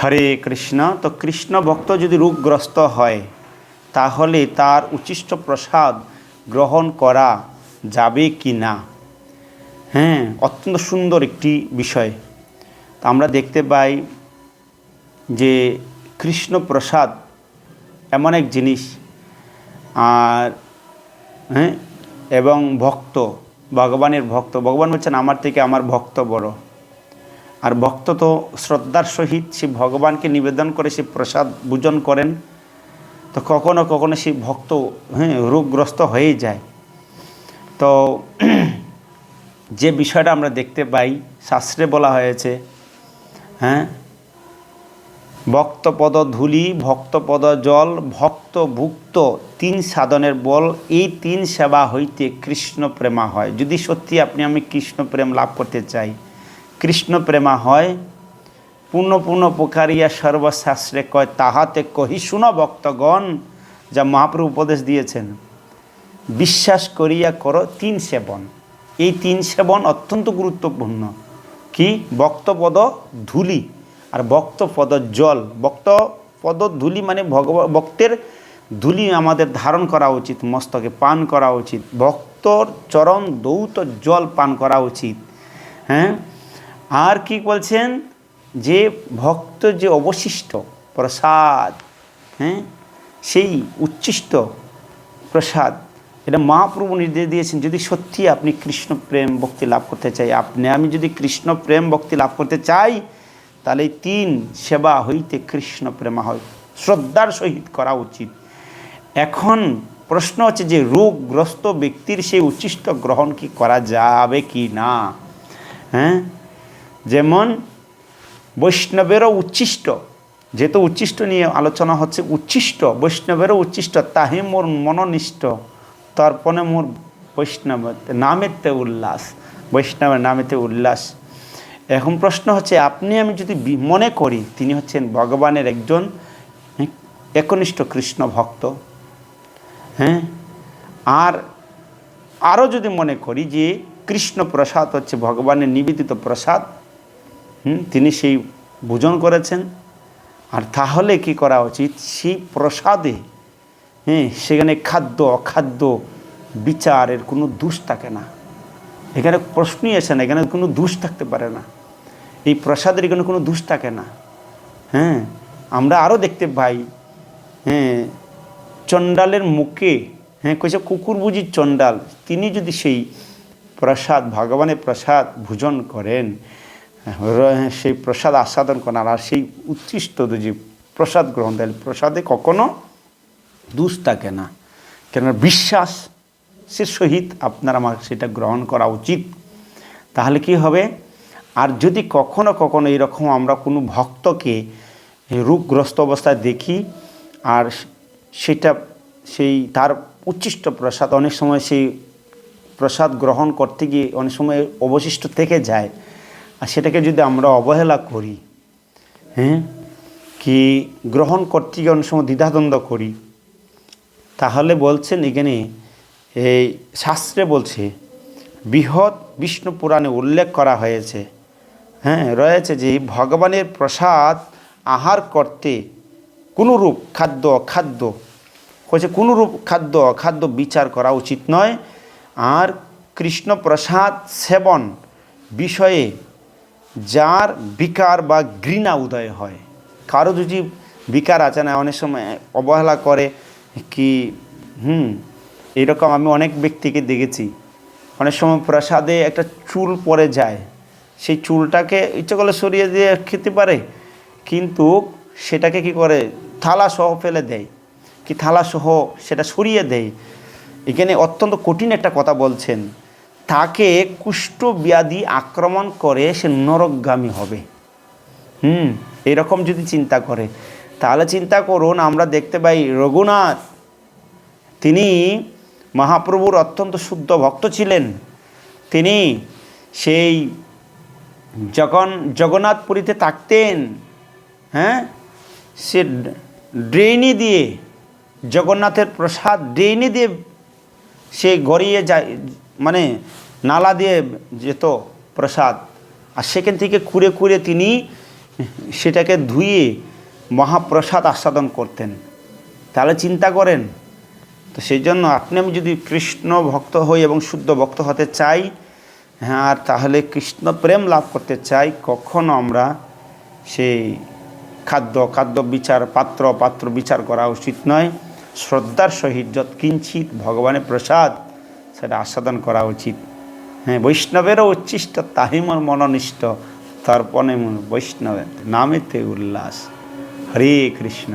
হরে কৃষ্ণ, তো কৃষ্ণ ভক্ত যদি রোগগ্রস্ত হয়, তাহলে তার উচ্ছিষ্ট প্রসাদ গ্রহণ করা যাবে কি না? হ্যাঁ অত্যন্ত সুন্দর একটি বিষয়। আমরা দেখতে পাই যে কৃষ্ণ প্রসাদ এমন এক জিনিস, আর হ্যাঁ এবং ভক্ত, ভগবানের ভক্ত। ভগবান বলছেন, আমার থেকে আমার ভক্ত বড়। আর ভক্ত তো শ্রদ্ধার সহিত সে ভগবানকে নিবেদন করে সে প্রসাদ ভোজন করেন, তো কখনো কখনো সেই ভক্ত হ্যাঁ রোগগ্রস্ত হয়ে যায়। তো যে বিষয়টা আমরা দেখতে পাই, শাস্ত্রে বলা হয়েছে হ্যাঁ ভক্তপদ ধূলি, ভক্তপদ জল ভক্ত ভুক্ত তিন সাধনের বল, এই তিন সেবা হইতে কৃষ্ণ প্রেমা হয়। যদি সত্যি আপনি আমি কৃষ্ণ প্রেম লাভ করতে চাই কৃষ্ণ প্রেমা হয় পূর্ণ পূর্ণ পোকারিয়া সর্বশাস্ত্রে কয়, তাহাতে কহি, শুন ভক্তগণ, যা মহাপ্রভু উপদেশ দিয়েছেন, বিশ্বাস করিয়া করো তিন সেবন। এই তিন সেবন অত্যন্ত গুরুত্বপূর্ণ। কি? বক্তপদ ধূলি আর বক্তপদ জল। বক্তপদ ধূলি মানে ভগব, ভক্তের ধূলি আমাদের ধারণ করা উচিত, মস্তকে পান করা উচিত। ভক্তর চরণ দৌত জল পান করা উচিত। হ্যাঁ? আর কি বলছেন? যে ভক্ত যে অবশিষ্ট, প্রসাদ হ্যাঁ? সেই উচ্ছিষ্ট প্রসাদ, এটা মহাপ্রভু নির্দেশ দিয়েছেন, যদি সত্যি আপনি কৃষ্ণ প্রেম ভক্তি লাভ করতে চাই, আপনি, আমি যদি কৃষ্ণ প্রেম ভক্তি লাভ করতে চাই, তাহলে তিন সেবা হইতে কৃষ্ণ প্রেমা হয়। শ্রদ্ধার সহিত করা উচিত। এখন প্রশ্ন হচ্ছে যে রোগগ্রস্ত ব্যক্তির সেই উচ্ছিষ্ট গ্রহণ কি করা যাবে কি না? হ্যাঁ? যেমন বৈষ্ণবেরও উচ্ছিষ্ট, যেহেতু উচ্ছিষ্ট নিয়ে আলোচনা হচ্ছে উচ্ছিষ্ট, বৈষ্ণবেরও উচ্ছিষ্ট, তাহে মোর মননিষ্ঠ তর্পণে মোর বৈষ্ণব নামেতে উল্লাস, বৈষ্ণবের নামেতে উল্লাস। এখন প্রশ্ন হচ্ছে, আপনি আমি যদি মনে করি, তিনি হচ্ছেন ভগবানের একজন একনিষ্ঠ কৃষ্ণ ভক্ত হ্যাঁ? আর আরও যদি মনে করি যে কৃষ্ণ প্রসাদ হচ্ছে ভগবানের নিবেদিত প্রসাদ তিনি সেই ভোজন করেছেন। আর তাহলে কি করা উচিত? সেই প্রসাদে হ্যাঁ সেখানে খাদ্য, অখাদ্য বিচারের কোনো দোষ থাকে না। এখানে প্রশ্নই আসে না, এখানে কোনো দোষ থাকতে পারে না। এই প্রসাদের এখানে কোনো দোষ থাকে না। হ্যাঁ আমরা আরও দেখতে পাই হ্যাঁ চণ্ডালের মুখে হ্যাঁ কইছে কুকুর বুঝি চণ্ডাল। তিনি যদি সেই প্রসাদ, ভগবানের প্রসাদ ভোজন করেন সেই প্রসাদ আস্বাদন করেন। আর সেই উচ্ছিষ্ট যে প্রসাদ গ্রহণ দেয় প্রসাদে কখনো দুষ থাকে না। কেননা বিশ্বাস সে সহিত আপনার আমার সেটা গ্রহণ করা উচিত। তাহলে কি হবে? আর যদি কখনো কখনো এরকম আমরা কোনো ভক্তকে রোগগ্রস্ত অবস্থায় দেখি, আর সেটা সেই তার উচ্ছিষ্ট প্রসাদ অনেক সময় সেই প্রসাদ গ্রহণ করতে গিয়ে অনেক সময় অবশিষ্ট থেকে যায়। আর সেটাকে যদি আমরা অবহেলা করি হ্যাঁ কি গ্রহণ করতে গিয়ে অনেক সময় দ্বিধাদ্বন্দ্ব করি, তাহলে বলছেন এখানে, এই শাস্ত্রে বলছে, বৃহৎ বিষ্ণু পুরাণে উল্লেখ করা হয়েছে হ্যাঁ রয়েছে যে ভগবানের প্রসাদ আহার করতে কোনোরূপ খাদ্য অখাদ্য হচ্ছে কোনোরূপ খাদ্য অখাদ্য বিচার করা উচিত নয়। আর কৃষ্ণ প্রসাদ সেবন বিষয়ে যার বিকার বা ঘৃণা উদয় হয়। কারও যদি বিকার আছে না, অনেক সময় অবহেলা করে কি, হুম, এরকম আমি অনেক ব্যক্তিকে দেখেছি। অনেক সময় প্রসাদে একটা চুল পরে যায়। সেই চুলটাকে ইচ্ছে করলে সরিয়ে দিয়ে খেতে পারে, কিন্তু সেটাকে কি করে থালা সহ ফেলে দেয়। কি থালা সহ সেটা সরিয়ে দেয়? এখানে অত্যন্ত কঠিন একটা কথা বলছেন। তাকে কুষ্ঠ ব্যাধি আক্রমণ করে সে নরকগামী হবে। হুম, এরকম যদি চিন্তা করে, তাহলে চিন্তা করুন, আমরা দেখতে পাই রঘুনাথ, তিনি মহাপ্রভুর অত্যন্ত শুদ্ধ ভক্ত ছিলেন। তিনি সেই যখন জগন্নাথপুরীতে থাকতেন। হ্যাঁ? সে ড্রেনে দিয়ে, জগন্নাথের প্রসাদ ড্রেনে দিয়ে সে গড়িয়ে যায় মানে নালা দিয়ে যেত প্রসাদ, আর সেখান থেকে খুঁড়ে খুঁড়ে তিনি সেটাকে ধুয়ে মহাপ্রসাদ আস্বাদন করতেন। তাহলে চিন্তা করেন, তো সেই জন্য আপনি আমি যদি কৃষ্ণ ভক্ত হই এবং শুদ্ধ ভক্ত হতে চাই হ্যাঁ আর তাহলে কৃষ্ণ প্রেম লাভ করতে চাই, কখনো আমরা সেই খাদ্য খাদ্য বিচার, পাত্র পাত্র বিচার করা উচিত নয়। শ্রদ্ধার সহিত যৎ কিঞ্চিত ভগবানের প্রসাদ সেটা আস্বাদন করা উচিত। হ্যাঁ বৈষ্ণবেরও উচ্ছিষ্ট, তাহিমর মননিষ্ঠ তর্পণে বৈষ্ণবের নামেতে উল্লাস। হরে কৃষ্ণ।